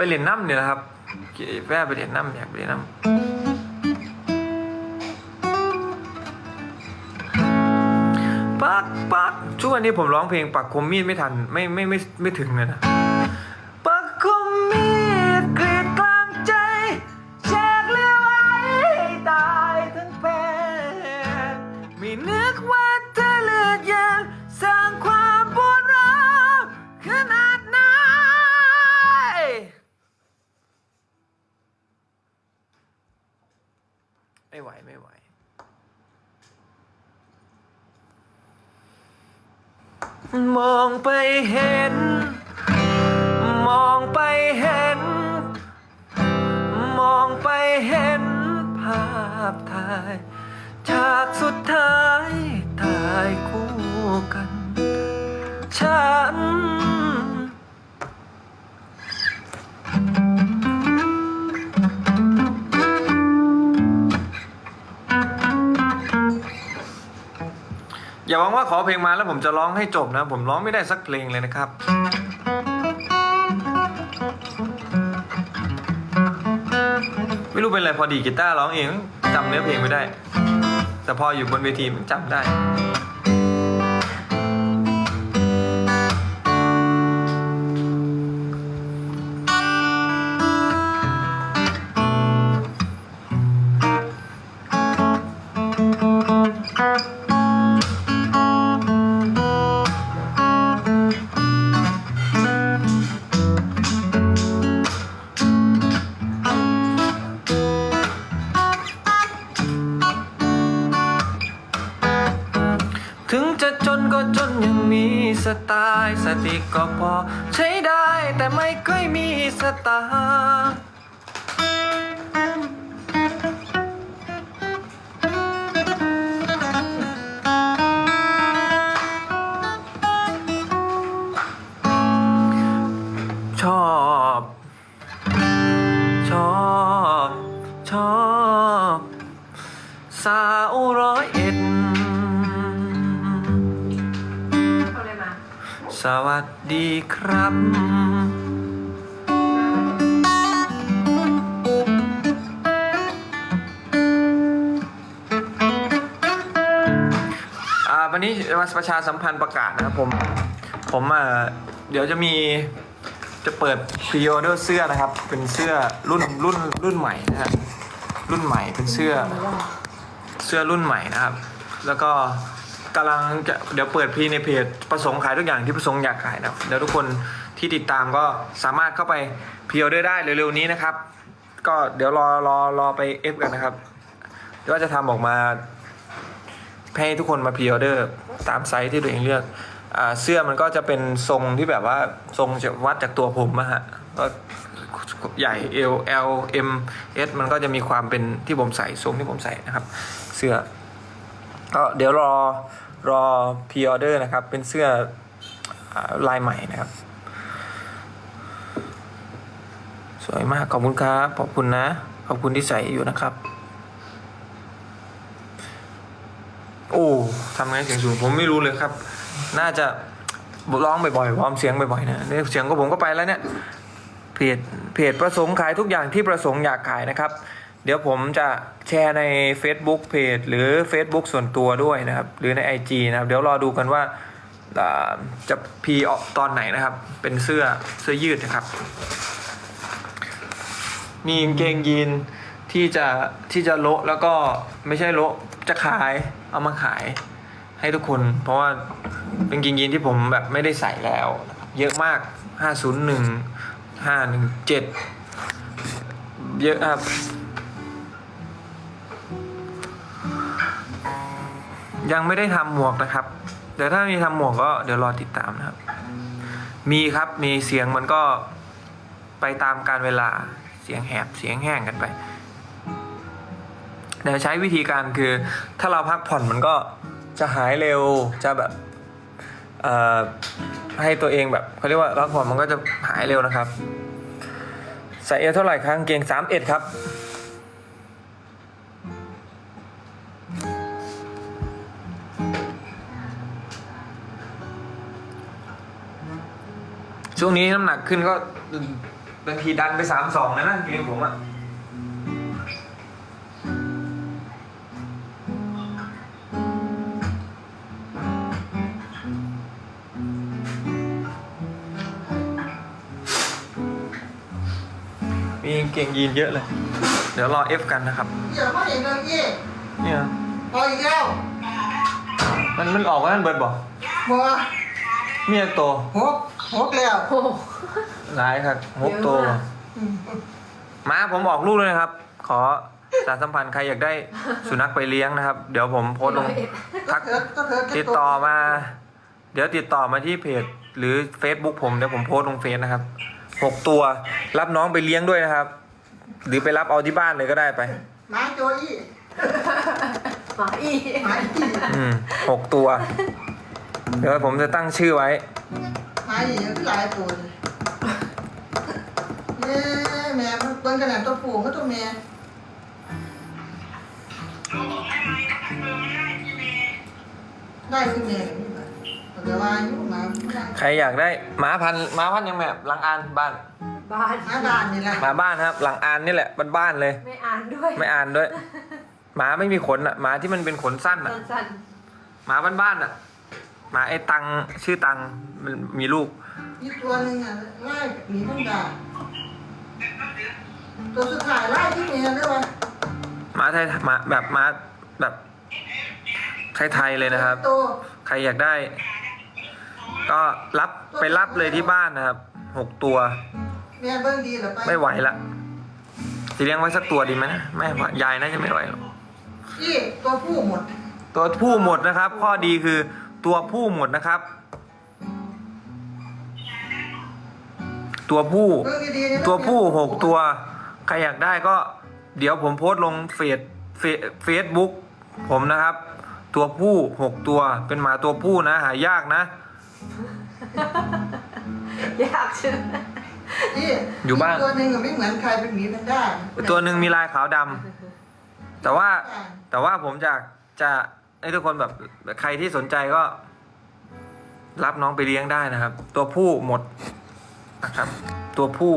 ไปเรียนน้ำเนี่ยนะครับแวะไปเรียนน้ำอยากไปเรียนน้ำปักปักช่วงนี้ผมร้องเพลงปักคมมีดไม่ทันไม่ไม่ไม่ไม่ถึงเลยนะ มองไปเห็น มองไปเห็น มองไปเห็นภาพถ่ายฉากสุดท้ายถ่ายคู่กัน ฉัน อย่าหวังว่าขอเพลงมาแล้วผมจะร้องให้จบนะ ผมร้องไม่ได้สักเพลงเลยนะครับ ไม่รู้เป็นไรพอดีกีตาร์ร้องเองจำเนื้อเพลงไม่ได้ แต่พออยู่บนเวทีมันจำได้ สติก็พอ ใช้ได้แต่ไม่เคยมีสตล์ สวัสดีครับ อ่าวันนี้มาประชาสัมพันธ์ประกาศนะครับผม ผมอ่าเดี๋ยวจะมีจะเปิดพรีออเดอร์เสื้อนะครับ เป็นเสื้อรุ่นรุ่นรุ่นใหม่นะฮะรุ่นใหม่เป็นเสื้อ เสื้อรุ่นใหม่นะครับ แล้วก็ กำลังจะเดี๋ยวเปิดพีในเพจประสงค์ขายทุกอย่างที่ประสงค์อยากขายนะครับเดี๋ยวทุกคนที่ติดตามก็สามารถเข้าไปพีออเดอร์ได้เร็วๆนี้นะครับ ก็เดี๋ยวรอรอรอไปเอฟกันนะครับเดี๋ยวว่าจะทำออกมาให้ทุกคนมาพีออเดอร์ตามไซส์ที่ตัวเองเลือกอ่าเสื้อมันก็จะเป็นทรงที่แบบว่าทรงจะวัดจากตัวผมอะฮะก็ใหญ่ L L M S มันก็จะมีความเป็นที่ผมใส่ทรงที่ผมใส่นะครับ เสื้อ ก็เดี๋ยวรอรอพรีออเดอร์นะครับ เป็นเสื้อลายใหม่นะครับ สวยมาก ขอบคุณครับ ขอบคุณนะ ขอบคุณที่ใส่อยู่นะครับ โอ้ทำไงเสียงสูงผมไม่รู้เลยครับ น่าจะร้องบ่อยๆวอร์มเสียงบ่อยๆนะเนี่ยเสียงก็ผมก็ไปแล้วเนี่ยเพจเพจประสงค์ขายทุกอย่างที่ประสงค์อยากขายนะครับ เดี๋ยวผมจะแชร์ใน Facebook เพจหรือ Facebook ส่วนตัวด้วยนะครับ หรือใน IG นะครับ เดี๋ยวรอดูกันว่าจะพีออกตอนไหนนะครับ เป็นเสื้อเสื้อยืดนะครับ มีกางเกงยีนที่จะที่จะโละแล้วก็ไม่ใช่โละจะขายเอามาขายให้ทุกคน เพราะว่าเป็นกางเกงยีนที่ผมแบบไม่ได้ใส่แล้วนะครับเยอะมาก 501 517 เยอะครับ ยังไม่ได้ทำหมวกนะครับเดี๋ยวถ้ามีทำหมวกก็เดี๋ยวรอติดตามนะครับ มีครับมีเสียงมันก็ไปตามการเวลาเสียงแหบเสียงแห้งกันไปเดี๋ยวใช้วิธีการคือถ้าเราพักผ่อนมันก็จะหายเร็วจะแบบให้ตัวเองแบบเขาเรียกว่าพักผ่อนมันก็จะหายเร็วนะครับใส่เอวเท่าไหร่ครับกางเกงสามเอ็ดครับ ช่วงนี้น้ำหนักขึ้นก็บางทีดันไปสามสองนะนั่นเกมผมอะมีกางเก่งยีนเยอะเลย เดี๋ยวรอเอฟกันนะครับเดี๋ยวมาเห็นเลยพี่เนี่ยพออีกแล้วมันมันออกว่านั่นเบิร์ดบอกบัวเมียโตหก หกแล้วโอ้โหร้ายครับหกโตเยอะมากอืมมาผมออกลูกเลยนะครับ ขอสารสัมพันธ์ใครอยากได้สุนัขไปเลี้ยงนะครับ เดี๋ยวผมโพสต์ลงก็เถิดก็เถิดติดต่อมา เดี๋ยวติดต่อมาที่เพจ หรือ Facebook ผมเดี๋ยวผมโพสต์ลงเฟซนะครับหกตัว รับน้องไปเลี้ยงด้วยนะครับ หรือไปรับเอาที่บ้านเลยก็ได้ไป หมาโจอี้หมาอีหมาอีอืมหกตัว เดี๋ยวผมจะตั้งชื่อไว้หมา อีก็หลายตัวเลยแม่แม่มันต้นขนาดตัวปู่ก็ตัวแม่ได้คือแม่เลยนี่แบบแต่ว่าอายุหมาไม่ได้ใครอยากได้หมาพันธุ์หมาพันธุ์ยังแบบหลังอานบ้าน บ้านหมาบ้านนี่แหละหมาบ้านครับ หลังอานนี่แหละบ้านๆเลย ไม่อ่านด้วยไม่อ่านด้วย หมาไม่มีขนอะหมาที่มันเป็นขนสั้นอะ สั้นหมาบ้านๆอะห มาไอ้ตังชื่อตังมันมีลูก อีกตัวหนึ่งอะไล่หนีมันด่าตัวสุดท้ายไล่ที่แม่ด้วยวะหมาไทยหมาแบบหมาแบบไทยๆเลยนะครับตัวใครอยากได้ ก็รับไปรับเลยที่บ้านนะครับหกตัวแม่เบิ้งดีเหรอไปไม่ไหวละจะเลี้ยงไว้สักตัวดีไหมนะไม่ไหวยายน่าจะไม่ไหวหรอก พี่ตัวผู้หมดตัวผู้หมดนะครับ ข้อดีคือ ตัวผู้หมดนะครับ ตัวผู้เบิ้งดีๆนะตัวผู้หกตัว ใครอยากได้ก็ เดี๋ยวผมโพสต์ลงเฟซเฟซเฟซบุ๊กผมนะครับ ตัวผู้หกตัวเป็นหมาตัวผู้นะ หายากนะ ยากใช่ไหมพี่อยู่บ้าน ตัวหนึ่งอะไม่เหมือนใครเป็นหมีแพนด้าตัวหนึ่งมีลายขาวดำแต่ว่าแต่ว่าผมจะจะ ให้ทุกคนแบบใครที่สนใจก็ รับน้องไปเลี้ยงได้นะครับ ตัวผู้หมดนะครับ ตัวผู้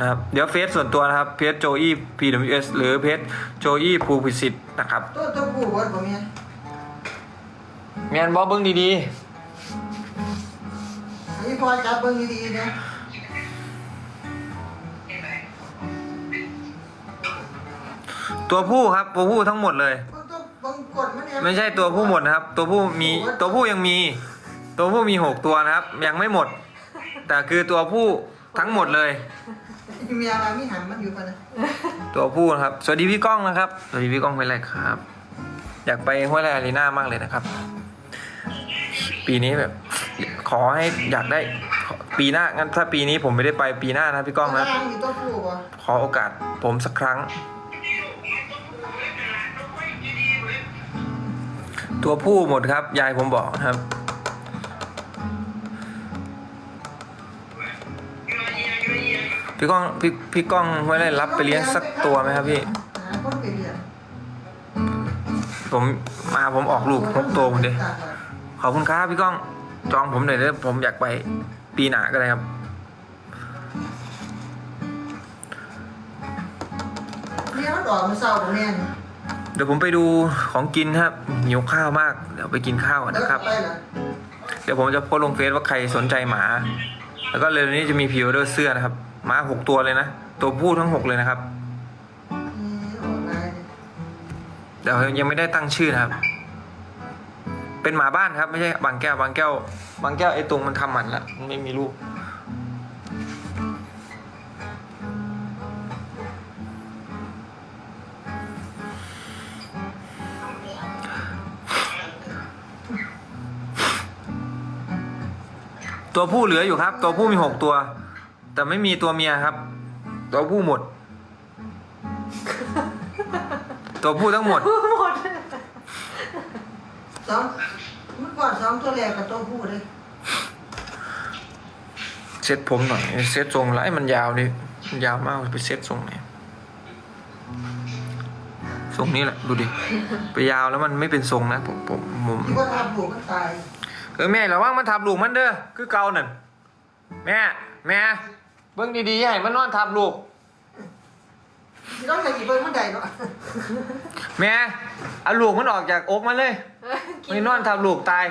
นะครับ เดี๋ยวเฟซส่วนตัวนะครับเพจโจอี้ PWS หรือเพจโจอี้ภูพิสิทธิ์นะครับตัวตัวผู้หมดผมเนี่ยเมียนบอเบิ้งดีอันนี้พอจับเบิ้งดีๆนะๆ ตัวผู้ครับ ตัวผู้ทั้งหมดเลย ไม่ใช่ตัวผู้หมดนะครับ ตัวผู้มีตัวผู้ยังมี ตัวผู้มีหกตัวนะครับ ยังไม่หมด แต่คือตัวผู้ทั้งหมดเลย มีอะไรไม่หันมันอยู่ปะนะตัวผู้นะครับ สวัสดีพี่ก้องนะครับ สวัสดีพี่ก้องเป็นไรครับ อยากไปห้วยไรอารีนามากเลยนะครับ ปีนี้แบบ ขอให้อยากได้ขอปีหน้างั้นถ้าปีนี้ผมไม่ได้ไปปีหน้านะพี่ก้องนะข้างมีตัวผู้ปะขอโอกาสผมสักครั้ง ตัวผู้หมดครับ ยายผมบอกครับ พี่ก้องพี่พี่ก้องไว้ได้รับไปเลี้ยงสักตัวไหมครับพี่ หาคนไปเลี้ยงผมมาผมออกลูกพกตัวผมดิขอบคุณครับพี่ก้องจองผมหน่อยเด้อผมอยากไปปีหน้าก็ได้ครับเนี่ยมันออกมาเศร้าของแม่นี่ เดี๋ยวผมไปดูของกินครับหิวข้าวมาก เดี๋ยวไปกินข้าวก่อนนะครับ เดี๋ยวผมจะโพสลงเฟซว่าใครสนใจหมา แล้วก็เร็วนี้จะมีพรีออเดอร์เสื้อนะครับหมาหกตัวเลยนะ ตัวผู้ทั้งหกเลยนะครับเดี๋ยวยังไม่ได้ตั้งชื่อนะครับ เป็นหมาบ้านครับ ไม่ใช่บางแก้วบางแก้ว บางแก้วไอ้ตรงมันทำหมันละมันไม่มีลูก ตัวผู้เหลืออยู่ครับ ตัวผู้มีหกตัว แต่ไม่มีตัวเมียครับ ตัวผู้หมด ตัวผู้ทั้งหมดหมด สองเมื่อก่อนสองตัวแรกกับตัวผู้เลยเซ็ตผมหน่อยเซ็ตทรงแล้วไอ้มันยาวนี่มันยาวมากไปเซ็ตทรงไหนทรงนี้แหละดูดิไปยาวแล้วมันไม่เป็นทรงนะผมผมผม ที่ว่าทำลูกมันตาย เออแม่ระวังมันทับลูกมันเด้อคือเกานั่นแม่แม่เบิ้งดีๆอย่าให้มันนอนทับลูกที่ต้องใส่กี่เบิ้งมันใดเนาะแม่เอาลูกมันออกจากอกมันเลยไม่นอนทับลูกตาย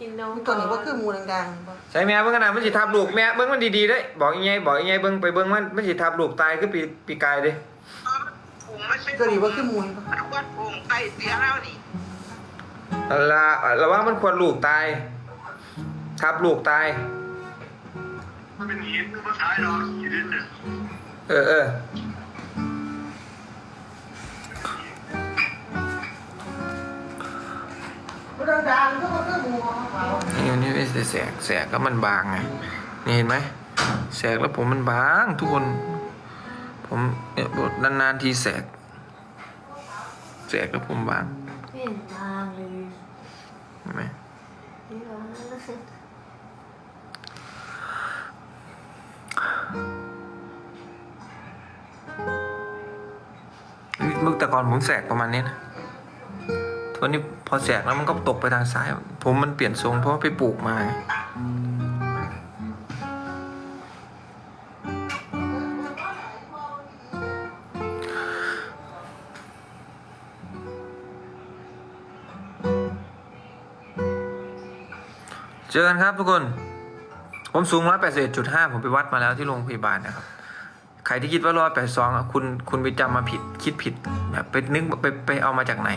กินนมตัวนี้ว่าคือหมูดังๆบ่ใช่แม่เบิ้งขนาดมันสิทับลูกแม่เบิ้งมันดีๆเด้ยบอกยังไงบอกยังไงเบิ้งไปเบิ้งมันมันสิทับลูกตายคือปีปีกายเด้ตัวนี้ว่าคือหมูบ่วัดโป่งไก่เสียแล้วนี่เอา ละระวังมันควรลูกตาย ทับลูกตาย มันเป็นหินมันมาขายหรอกหินเนี่ยเออเออหมูดังๆก็ว่าคือหมูขาวนี่มันนี่ไม่ใช่แสกแสกแล้วมันบางไงนี่เห็นไหมแสกแล้วผมมันบางทุกคน ผมเนี่ยนานๆทีแสกแสกแล้วผมบาง ไม่เห็นบางเลยเห็นไหมนี่บางเมื่อแต่ก่อนผมแสกประมาณนี้นะทุกวันนี้พอแสกแล้วมันก็ตกไปทางซ้าย ผมมันเปลี่ยนทรงเพราะว่าไปปลูกมา เจอกันครับทุกคน ผมสูงร้อยแปดสิบจุดห้าผมไปวัดมาแล้วที่โรงพยาบาลนะครับ ใครที่คิดว่าร้อยแปดสองคุณคุณไปจำมาผิดคิดผิดแบบไปนึกไปไปเอามาจากไหน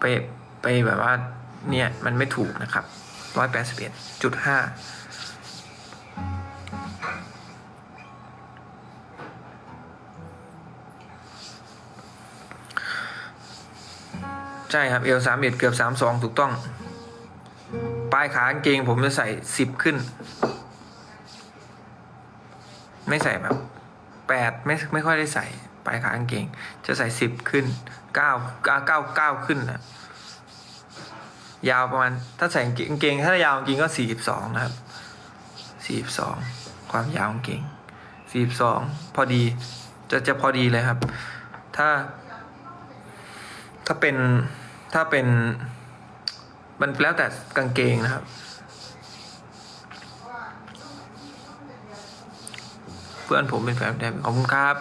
ไปไปแบบว่าเนี่ยมันไม่ถูกนะครับร้อยแปดสิบเอ็ดจุดห้าใช่ครับเอลสามเอ็ดเกือบสามสองถูกต้อง ลายขากางเกง ผมจะใส่สิบขึ้น ไม่ใส่แบบแปดไม่ไม่ค่อยได้ใส่ปลายขากางเกง จะใส่สิบขึ้นเก้าเก้าเก้าขึ้นนะยาวประมาณถ้าใส่กางเกง ถ้ายาวจริงก็สี่สิบสองนะครับสี่สิบสองความยาวกางเกงสี่สิบสองพอดีจะจะพอดีเลยครับ ถ้า ถ้าเป็นถ้าเป็น มันแล้วแต่กางเกงนะครับ เพื่อนผมเป็นแฟนแดงขอบคุณครับ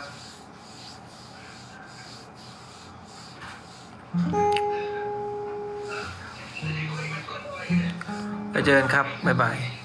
ไปเจอกันครับ บ๊ายบาย